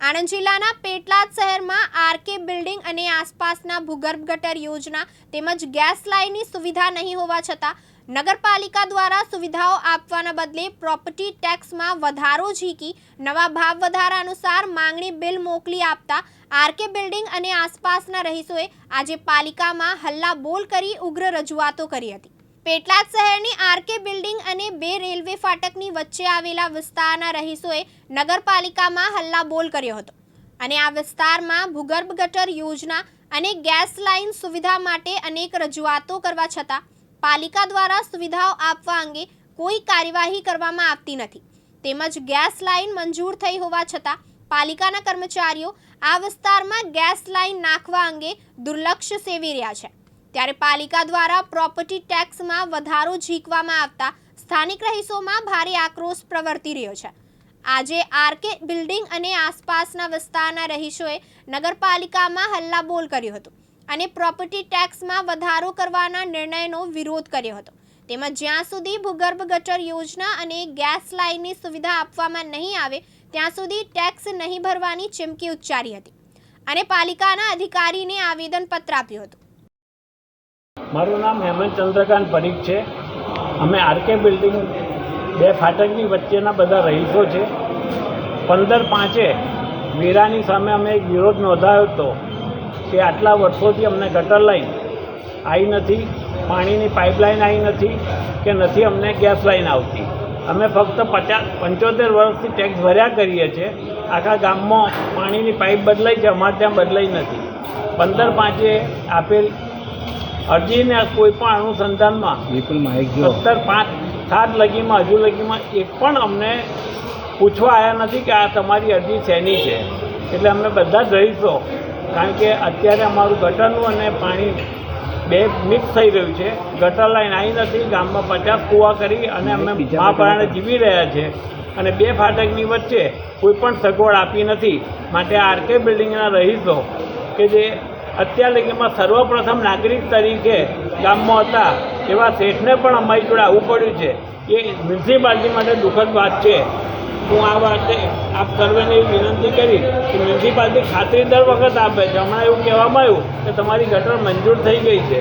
આણંદ જિલ્લાના પેટલાદ શહેરમાં RK building અને આસપાસના ભૂગર્ભ ગટર યોજના તેમજ ગેસ લાઇનની સુવિધા નહીં હોવા છતાં નગરપાલિકા દ્વારા સુવિધાઓ આપવાના બદલે પ્રોપર્ટી ટેક્સમાં વધારો ઝીકી, નવા ભાવ વધારા અનુસાર માંગણી બિલ મોકલી આપતા આરકે બિલ્ડિંગ અને આસપાસના રહીશોએ આજે પાલિકામાં હલ્લા બોલ કરી ઉગ્ર રજૂઆતો કરી હતી. પેટલાદ શહેરની આરકે બિલ્ડિંગ અને બે રેલવે ફાટકની વચ્ચે આવેલા વિસ્તારના રહીશોએ નગરપાલિકામાં હલ્લાબોલ કર્યો હતો. અને આ વિસ્તારમાં ભૂગર્ભ ગટર યોજના અને ગેસ લાઇન સુવિધા માટે અનેક રજૂઆતો કરવા છતાં પાલિકા દ્વારા સુવિધાઓ આપવા અંગે કોઈ કાર્યવાહી કરવામાં આવતી નથી. તેમજ ગેસ લાઇન મંજૂર થઈ હોવા છતાં પાલિકાના કર્મચારીઓ આ વિસ્તારમાં ગેસ લાઇન નાખવા અંગે દુર્લક્ષ સેવી રહ્યા છે. ત્યારે પાલિકા દ્વારા પ્રોપર્ટી ટેક્સમાં વધારો ઝીકવામાં આવતા સ્થાનિક રહીશોમાં ભારે આક્રોશ પ્રવર્તી રહ્યો છે. આજે આરકે બિલ્ડિંગ અને આસપાસના વિસ્તારના રહીશોએ નગરપાલિકામાં હલ્લાબોલ કર્યો હતો અને પ્રોપર્ટી ટેક્સમાં વધારો કરવાના નિર્ણયનો વિરોધ કર્યો હતો. તેમજ જ્યાં સુધી ભૂગર્ભ ગટર યોજના અને ગેસ લાઇનની સુવિધા આપવામાં નહીં આવે, ત્યાં સુધી ટેક્સ નહીં ભરવાની ચીમકી ઉચ્ચારી હતી. અને પાલિકાના અધિકારીને આવેદનપત્ર આપ્યું હતું. મારું નામ હેમંત ચંદ્રકાંત પરીખ છે. અમે આરકે બિલ્ડિંગ બે ફાટકની વચ્ચેના બધા રહીશો છે. પંદર પાંચે વેરાની સામે અમે એક વિરોધ નોંધાયો હતો કે આટલા વર્ષોથી અમને ગટર લાઈન આવી નથી, પાણીની પાઇપલાઇન આવી નથી કે નથી અમને ગેસ લાઈન આવતી. અમે ફક્ત પચાસ, પંચોતેર વર્ષથી ટેક્સ ભર્યા કરીએ છીએ. આખા ગામમાં પાણીની પાઇપ બદલાઈ છે, અમારે ત્યાં બદલાઈ નથી. પંદર પાંચે આપેલ અરજીને કોઈ પણ અનુસંધાનમાં બિલકુલ માહિતી સત્તર પાંચ સાત લગીમાં હજુ લગીમાં એક પણ અમને પૂછવા આવ્યા નથી કે આ તમારી અરજી શેની છે. એટલે અમે બધા જ રહીશો કારણ કે અત્યારે અમારું ગટરનું અને પાણી બે મિક્સ થઈ રહ્યું છે. ગટર લાઈન આવી નથી ગામમાં પચાસ કૂવા કરી અને અમે બીજા મહાપ્રાણે જીવી રહ્યા છે. અને બે ફાટકની વચ્ચે કોઈ પણ સગવડ આપી નથી. માટે આરકે બિલ્ડિંગના રહીશો કે જે અત્યાર લગીમાં સર્વપ્રથમ નાગરિક તરીકે ગામમાં હતા એવા શેઠને પણ અમારી જોડે આવવું પડ્યું છે. એ મ્યુનિસિપાલિટી માટે દુઃખદ વાત છે. હું આ વાતે આપ સર્વેને વિનંતી કરી કે મ્યુનિસિપાલિટી ખાતરી દર વખત આપે છે. હમણાં એવું કહેવામાં આવ્યું કે તમારી ગટર મંજૂર થઈ ગઈ છે.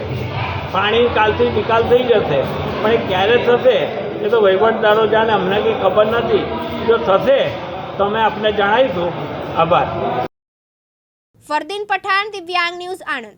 પાણી કાલથી નિકાલ થઈ જશે. પણ એ ક્યારે થશે એ તો વહીવટદારો જાણે અમને કંઈ ખબર નથી. જો થશે તો અમે આપને જણાવીશું. આભાર. ફરદીન પઠાણ દિવ્યાંગ ન્યૂઝ આણંદ.